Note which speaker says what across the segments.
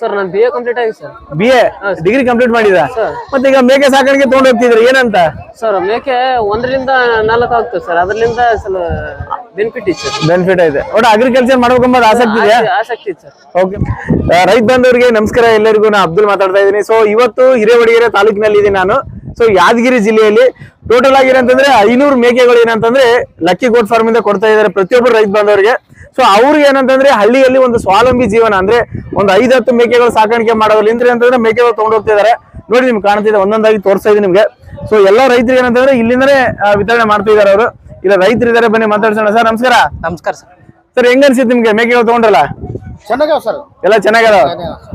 Speaker 1: Sir ನಾನು B A complete ಆಗಿದೆ sir
Speaker 2: B A degree complete ಮಾಡಿದ. ಮತ್ತೆ ಈಗ ಮೇಕೆ ಸಾಕಾಣಿಕೆ ತಗೊಂಡ್ ಹೋಗ್ತಿದ್ರಿ ಏನಂತ?
Speaker 1: ಸರ್ ಮೇಕೆ ಒಂದರಿಂದ ನಾಲ್ಕು ಆಗ್ತದೆ ಸರ್ ಅದರಿಂದ ಸ್ವಲ್ಪ ಬೆನಿಫಿಟ್ ಇದೆ ಸರ್
Speaker 2: ಬೆನಿಫಿಟ್ ಐತೆ ಒಟ್ಟು ಅಗ್ರಿಕಲ್ಚರ್ ಮಾಡ್ಬೇಕಂಬ ಆಸಕ್ತಿ ಇದೆಯಾ?
Speaker 1: ಆಸಕ್ತಿ ಇದೆ ಸರ್
Speaker 2: ಓಕೆ ರೈತ ಬಂದವರಿಗೆ ನಮಸ್ಕಾರ. ಎಲ್ಲರಿಗೂ ನಾನು ಅಬ್ದುಲ್ ಮಾತಾಡ್ತಾ ಇದ್ದೀನಿ. ಸೊ ಇವತ್ತು ಹಿರೇವಡಿಗೆರೆ ತಾಲೂಕಿನಲ್ಲಿ ಇದ್ದೀನಿ ನಾನು. ಸೊ ಯಾದಗಿರಿ ಜಿಲ್ಲೆಯಲ್ಲಿ ಟೋಟಲ್ ಆಗಿ ಏನಂತಂದ್ರೆ ಐನೂರು ಮೇಕೆಗಳು ಏನಂತಂದ್ರೆ ಲಕ್ಕಿ ಗೋಟ್ ಫಾರ್ಮ್ ಇಂದ ಕೊಡ್ತಾ ಇದ್ದಾರೆ ಪ್ರತಿಯೊಬ್ಬರು ರೈತ ಬಂದವರಿಗೆ. ಸೊ ಅವ್ರು ಏನಂತಂದ್ರೆ ಹಳ್ಳಿಯಲ್ಲಿ ಒಂದು ಸ್ವಾವಲಂಬಿ ಜೀವನ ಅಂದ್ರೆ ಒಂದು ಐದು ಹತ್ತು ಮೇಕೆಗಳು ಸಾಕಾಣಿಕೆ ಮಾಡೋದ್ರಲ್ಲಿ ಇಂದ್ರೆ ಅಂತಂದ್ರೆ ಮೇಕೆಗಳು ತಗೊಂಡು ಹೋಗ್ತಿದ್ದಾರೆ ನೋಡಿ ನಿಮ್ಗೆ ಕಾಣ್ತಿದೆ ಒಂದೊಂದಾಗಿ ತೋರಿಸ್ತಾ ಇದ್ದೀನಿ ನಿಮ್ಗೆ. ಸೊ ಎಲ್ಲಾ ರೈತರು ಏನಂತಂದ್ರೆ ಇಲ್ಲಿಂದನೇ ವಿತರಣೆ ಮಾಡ್ತಾ ಇದಾರೆ ಅವರು. ಇಲ್ಲ ರೈತರು ಇದಾರೆ ಬನ್ನಿ ಮಾತಾಡ್ಸೋಣ ಸರ್ ನಮಸ್ಕಾರ.
Speaker 1: ನಮಸ್ಕಾರ ಸರ್.
Speaker 2: ಸರ್ ಹೆಂಗ ಅನ್ಸಿತ್ತು ನಿಮ್ಗೆ? ಮೇಕೆಗಳು ತಗೊಂಡ್ರಲ್ಲ?
Speaker 3: ಚೆನ್ನಾಗವ ಸರ್.
Speaker 2: ಎಲ್ಲ ಚೆನ್ನಾಗದ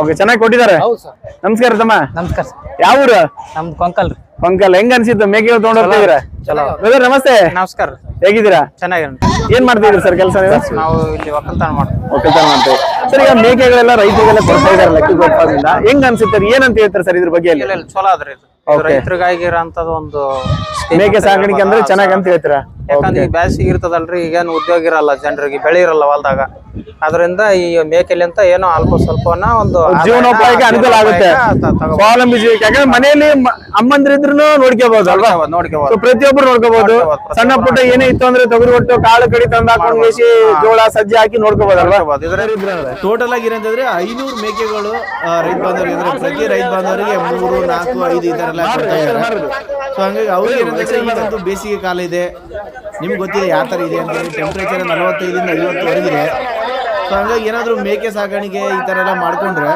Speaker 2: ಓಕೆ ಚೆನ್ನಾಗಿ ಕೊಟ್ಟಿದ್ದಾರೆ?
Speaker 3: ಹೌದು ಸರ್.
Speaker 2: ನಮಸ್ಕಾರ ತಮ್ಮ.
Speaker 1: ನಮಸ್ಕಾರ
Speaker 2: ಯಾವ ಊರು?
Speaker 1: ನಮ್ದು ಕೊಂಕಲ್ ಕೊಂಕಲ್.
Speaker 2: ಹೆಂಗ ಹೆಂಗ್ ಅನ್ಸಿತ್ತು? ಮೇಕೆಗಳು ತಗೊಂಡೋಗ್ತಾ
Speaker 1: ಚಲೋ
Speaker 2: ನಮಸ್ತೆ.
Speaker 1: ನಮಸ್ಕಾರ.
Speaker 2: ಹೇಗಿದ್ದೀರಾ?
Speaker 1: ಚೆನ್ನಾಗಿರ
Speaker 2: ಏನ್ ಮಾಡ್ತಿದ್ರಿ ಸರ್ ಕೆಲಸ ನೀವು?
Speaker 1: ಇಲ್ಲಿ ಒಕ್ಕಲ್ತನ ಮಾಡ್ತೀವಿ.
Speaker 2: ಒಕ್ಕಲ್ತನ ಮಾಡ್ತೀವಿ. ಸರ್ ಈಗ ಮೇಕೆಗಳೆಲ್ಲ ರೈತರಿಗೆಲ್ಲ ಕೊಡ್ತಾ ಇದಾರೆ ಲಕ್ಕಿ ಗೋಪಾಲದಿಂದ ಹೆಂಗ್ ಅನ್ಸುತ್ತೆ ಏನಂತ ಹೇಳ್ತಾರೆ ಸರ್ ಇದ್ರ ಬಗ್ಗೆ
Speaker 1: ಚಲೋ ಅದ್ರಿ. ರೈತರಿಗಾಗಿರೋಂಥದ್ದು ಒಂದು
Speaker 2: ಮೇಕೆ ಸಾಕಾಣಿಕೆ. ಅಂದ್ರೆ ಚೆನ್ನಾಗಿ ಅಂತ ಹೇಳ್ತೀರಾ?
Speaker 1: ಯಾಕಂದ್ರೆ ಈ ಬ್ಯಾಸಿಗೆ ಇರ್ತದಲ್ರಿ ಈಗೇನು ಉದ್ಯೋಗ ಇರಲ್ಲ ಜನರಿಗೆ ಬೆಳೆ ಇರಲ್ಲ ಹೊಲ್ದಾಗ. ಅದರಿಂದ ಈ ಮೇಕೆಲಿ ಅಂತ ಏನೋ ಅಲ್ಪ ಸ್ವಲ್ಪನ ಒಂದು
Speaker 2: ಜೀವನೋಪಾಯಕ್ಕೆ ಅನುಕೂಲ ಆಗುತ್ತೆ. ಸ್ವಾವಲಂಬಿ ಜೀವಿಕೆ ಯಾಕಂದ್ರೆ ಮನೆಯಲ್ಲಿ ಮ- ಅಮ್ಮಂದ್ರಿದ್ರು ನೋಡ್ಕೋಬಹುದು ಅಲ್ವಾ? ನೋಡ್ಕೋಬಹುದು ಪ್ರತಿಯೊಬ್ರು ನೋಡ್ಕೋಬಹುದು ಸಣ್ಣ ಪುಟ್ಟ ಏನೇ ಇತ್ತು ಅಂದ್ರೆ ತೊಗರಿ ಒಟ್ಟು ಕಾಳು ಕಡಿ ತಂದು ಹಾಕೊಂಡು ಬೇಸಿ ಜೋಳ ಸಜ್ಜೆ ಹಾಕಿ ನೋಡ್ಕೋಬಹುದು
Speaker 1: ಅಲ್ವಾ? ಇದ್ರ
Speaker 4: ಟೋಟಲ್ ಆಗಿ ಏನಂತಂದ್ರೆ ಐನೂರು ಮೇಕೆಗಳು ರೈತ ಬಾಂಧವರಿಗೆ ಅಂದ್ರೆ ಪ್ರತಿ ರೈತ ಬಾಂಧವರಿಗೆ ಮೂರು ನಾಲ್ಕು ಐದು ಈ ತರ ಎಲ್ಲ ಸೊ ಹಂಗಾಗಿ ಅವ್ರಿಗೆ ಈಗಂತೂ ಬೇಸಿಗೆ ಕಾಲ ಇದೆ. ನಿಮ್ಗೆ ಗೊತ್ತಿದೆ ಯಾವ ಥರ ಇದೆ ಅಂತ ಟೆಂಪ್ರೇಚರ್ ನಲವತ್ತೈದರಿಂದ ಐವತ್ತುವರೆಗಿದೆ. ಸೊ ಹಂಗಾಗಿ ಏನಾದರೂ ಮೇಕೆ ಸಾಕಾಣಿಕೆ ಈ ಥರ ಎಲ್ಲ ಮಾಡಿಕೊಂಡ್ರೆ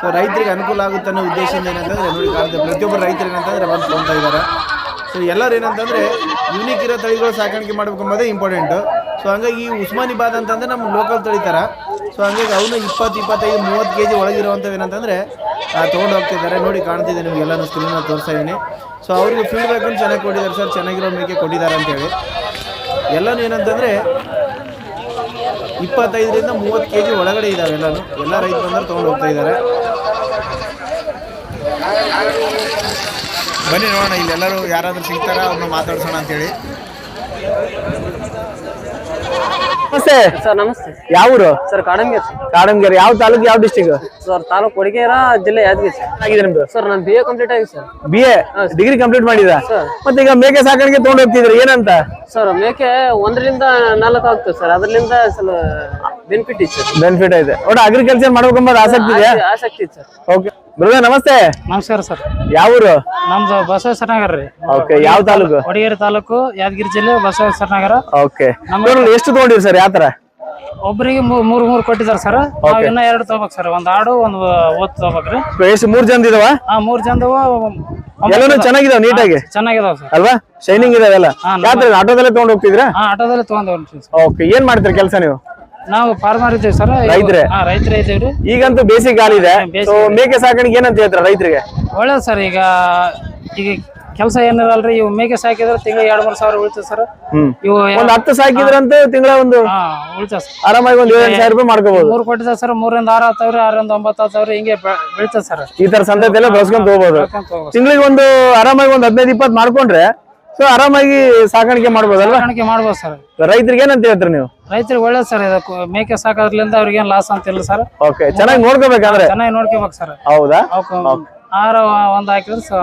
Speaker 4: ಸೊ ರೈತರಿಗೆ ಅನುಕೂಲ ಆಗುತ್ತೆ ಅನ್ನೋ ಉದ್ದೇಶದಿಂದ ಏನಂತಂದರೆ, ನೋಡಿ ಕಾಣುತ್ತೆ ಪ್ರತಿಯೊಬ್ಬರು ರೈತರು ಏನಂತಂದ್ರೆ ಬಂದು ತೊಗೊಳ್ತಾ ಇದ್ದಾರೆ. ಸೊ ಎಲ್ಲರೂ ಏನಂತಂದರೆ ಯೂನಿಕ್ ಇರೋ ತಳಿಗಳು ಸಾಕಾಣಿಕೆ ಮಾಡಬೇಕು ಅನ್ನೋದೇ ಇಂಪಾರ್ಟೆಂಟು ಸೊ ಹಂಗಾಗಿ ಈ ಉಸ್ಮಾನಿಬಾದ್ ಅಂತಂದರೆ ನಮ್ಮ ಲೋಕಲ್ ತಳಿತಾರ ಸೊ ಹಂಗಾಗಿ ಅವನು ಇಪ್ಪತ್ತು, ಇಪ್ಪತ್ತೈದು, ಮೂವತ್ತು ಕೆ ಜಿ ಒಳಗಿರುವಂಥವು ಏನಂತಂದ್ರೆ ತೊಗೊಂಡು ಹೋಗ್ತಿದ್ದಾರೆ. ನೋಡಿ, ಕಾಣ್ತಿದೆ ನಿಮ್ಗೆ ಎಲ್ಲಾನು ಸ್ಕ್ರೀನಲ್ಲಿ ತೋರಿಸ್ತಾ ಇದ್ದೀನಿ ಸೊ ಅವ್ರಿಗೆ ಫೀಡ್ಬ್ಯಾಕ್ ಚೆನ್ನಾಗಿ ಕೊಟ್ಟಿದ್ದಾರೆ ಸರ್. ಚೆನ್ನಾಗಿರೋ ಮೇಕೆ ಕೊಟ್ಟಿದ್ದಾರೆ ಅಂತೇಳಿ. ಎಲ್ಲನೂ ಏನಂತಂದ್ರೆ, ಇಪ್ಪತ್ತೈದರಿಂದ ಮೂವತ್ತು ಕೆ ಜಿ ಒಳಗಡೆ ಇದ್ದಾವೆ ಎಲ್ಲನೂ. ಎಲ್ಲ ರೈತರು ಅಂದ್ರೆ ತೊಗೊಂಡು ಹೋಗ್ತಾ ಇದ್ದಾರೆ. ಬನ್ನಿ ನೋಡೋಣ ಇಲ್ಲಿ ಎಲ್ಲರೂ ಯಾರಾದರೂ ಸಿಗ್ತಾರ, ಅವ್ರನ್ನ ಮಾತಾಡ್ಸೋಣ ಅಂತೇಳಿ.
Speaker 2: ನಮಸ್ತೆ.
Speaker 1: ಸರ್ ನಮಸ್ತೆ.
Speaker 2: ಯಾವ ಊರು
Speaker 1: ಸರ್ ಕಾಡಂಗೇರ್.
Speaker 2: ಕಾಡಂಗೇರ್. ಯಾವ ತಾಲೂಕು ಯಾವ ಡಿಸ್ಟಿಕ್
Speaker 1: ಸರ್ ತಾಲೂಕು ಕೊಡಗೇರ ಜಿಲ್ಲೆ ಯಾದಗಿರಿ ಸರ್.
Speaker 2: ಆಗಿದೆ ನಿಮ್ದು?
Speaker 1: ಸರ್ ನಾನು ಬಿ ಎ ಕಂಪ್ಲೀಟ್ ಆಗಿದೆ sir.
Speaker 2: B A degree complete ಮಾಡಿದ. ಮತ್ತೆ ಈಗ ಮೇಕೆ ಸಾಕಾಣಿಕೆ ತಗೊಂಡು ಹೋಗ್ತಿದ್ರಿ ಏನಂತ?
Speaker 1: ಸರ್ ಮೇಕೆ ಒಂದರಿಂದ ನಾಲ್ಕು ಆಗ್ತದೆ ಸರ್. ಅದರಿಂದ ಸ್ವಲ್ಪ ಬೆನಿಫಿಟ್ ಇದೆ ಸರ್.
Speaker 2: ಬೆನಿಫಿಟ್ ಐತೆ. ಒಟ್ಟು ಅಗ್ರಿಕಲ್ಚರ್ ಮಾಡ್ಬೇಕಂಬ ಆಸಕ್ತಿ ಇದೆಯಾ?
Speaker 1: ಆಸಕ್ತಿ ಇದೆ ಸರ್.
Speaker 2: ಓಕೆ ಬ್ರದರ್ ನಮಸ್ತೆ.
Speaker 5: ನಮಸ್ಕಾರ ಸರ್.
Speaker 2: ಯಾವ ಊರು
Speaker 5: ನಮ್ದು ಬಸವೇಶ್ವರ ನಗರ ರೀ.
Speaker 2: ಓಕೆ ಯಾವ ತಾಲೂಕು?
Speaker 5: ಹೊಡಿಗೇರಿ ತಾಲೂಕು ಯಾದಗಿರಿ ಜಿಲ್ಲೆ ಬಸವೇಶ್ವರ ನಗರ
Speaker 2: ಓಕೆ ಎಷ್ಟು ತಗೊಂಡಿರಿ ಸರ್ ಯಾವ ತರ
Speaker 5: ಒಬ್ಬರಿಗೆ ಮೂರ್ ಮೂರ್ ಕೊಟ್ಟಿದ್ದಾರೆ ಸರ್. ನಾವ್ ಇನ್ನ ಎರಡು ತಗೋಬೇಕು ಸರ್. ಒಂದ್ ಆಡು ಒಂದ್ ಓದ್ ತಗೋಬೇಕ್ರಿ.
Speaker 2: ಎಷ್ಟು ಮೂರ್ ಜನ ಇದಾವ?
Speaker 5: ಆ ಮೂರ್ ಜನದವ
Speaker 2: ಎಲ್ಲಾನು ಚೆನ್ನಾಗಿದಾವ ನೀಟಾಗಿ
Speaker 5: ಚೆನ್ನಾಗಿದಾವ ಸರ್.
Speaker 2: ಅಲ್ವಾ? ಶೈನಿಂಗ್ ಇದಾವೆಲ್ಲ ಆಟೋದಲ್ಲೇ ತಗೊಂಡ್ ಹೋಗ್ತಿದ್ರಾ
Speaker 5: ಆಟೋದಲ್ಲೇ ಆಟೋದಲ್ಲಿ ತಗೊಂಡ್ ಹೋಗ್ತೀವಿ
Speaker 2: ಓಕೆ ಏನ್ ಮಾಡ್ತೀರಿ ಕೆಲಸ ನೀವು?
Speaker 5: ನಾವು ಫಾರ್ಮರ್ ಇದ್ದೀವಿ ಸರ್.
Speaker 2: ರೈತರೇ?
Speaker 5: ರೈತರೇ ಇದ್ದೀವ್ರಿ
Speaker 2: ಈಗಂತೂ ಬೇಸಿಗೆ ಗಾಳಿ ಇದೆ. ಮೇಕೆ ಸಾಕಾಣಿಕೆ ಏನಂತ ಹೇಳ್ತಾರೆ ರೈತರಿಗೆ?
Speaker 5: ಒಳ್ಳೇದು ಸರ್ ಈಗ ಈಗ ಕೆಲಸ ಏನಿರಲ್ರಿ ಇವು ಮೇಕೆ ಸಾಕಿದ್ರೆ ತಿಂಗಳ ಎರಡ್ ಮೂರ್ ಸಾವಿರ ಉಳಿತದೆ ಸರ್.
Speaker 2: ಹ್ಮ್.
Speaker 5: ಇವು
Speaker 2: ಒಂದ್ ಹತ್ತು ಸಾಕಿದ್ರಂತ ತಿಂಗಳ ಒಂದು
Speaker 5: ಹಾ ಉಳಿತದೆ ಸರ್.
Speaker 2: ಆರಾಮಾಗಿ ಒಂದ್ ಏಳು ಸಾವಿರ ರೂಪಾಯಿ ಮಾಡ್ಕೋಬಹುದು
Speaker 5: ಮೂರ್ ಕೊಟ್ಟಿದೆ ಸರ್ ಮೂರಿಂದ ಆರು ಹತ್ತವ್ರಿ ಆರಿಂದ ಒಂಬತ್ತು ಹತ್ತವ್ರಿ ಹಿಂಗೆ ಬೆ- ಬೀಳ್ತದೆ ಸರ್.
Speaker 2: ಈ ತರ ಸಂತತಿ ಎಲ್ಲ ಬೆಳೆಸ್ಕೊಂಡ್ ಹೋಗ್ಬೋದು. ತಿಂಗಳಿಗೆ ಒಂದು ಆರಾಮಾಗಿ ಒಂದ್ ಹದಿನೈದು ಇಪ್ಪತ್ತು ಮಾಡ್ಕೊಂಡ್ರೆ ಸೊ ಆರಾಮಾಗಿ ಸಾಕಾಣಿಕೆ ಮಾಡ್ಬೋದಲ್ಲ
Speaker 5: ಸಾಕಾಣಿಕೆ ಮಾಡ್ಬೋದು ಸರ್.
Speaker 2: ರೈತರಿಗೆ ಏನಂತ ಹೇಳ್ತೀರಿ ನೀವು?
Speaker 5: ರೈತರಿಗೆ ಒಳ್ಳೇದು ಸರ್ ಇದಕ್ಕೂ ಮೇಕೆ ಸಾಕೋದ್ರಿಂದ ಅವ್ರಿಗೇನ್ ಲಾಸ್ ಅಂತ ಇಲ್ಲ ಸರ್.
Speaker 2: ಓಕೆ ಚೆನ್ನಾಗಿ ನೋಡ್ಕೋಬೇಕಾದ್ರೆ?
Speaker 5: ಚೆನ್ನಾಗಿ ನೋಡ್ಕೋಬೇಕು ಸರ್.
Speaker 2: ಹೌದಾ?
Speaker 5: ಅವಕ್ಕೆ ಆಹಾರ ಒಂದು ಹಾಕಿದ್ರೆ ಸ-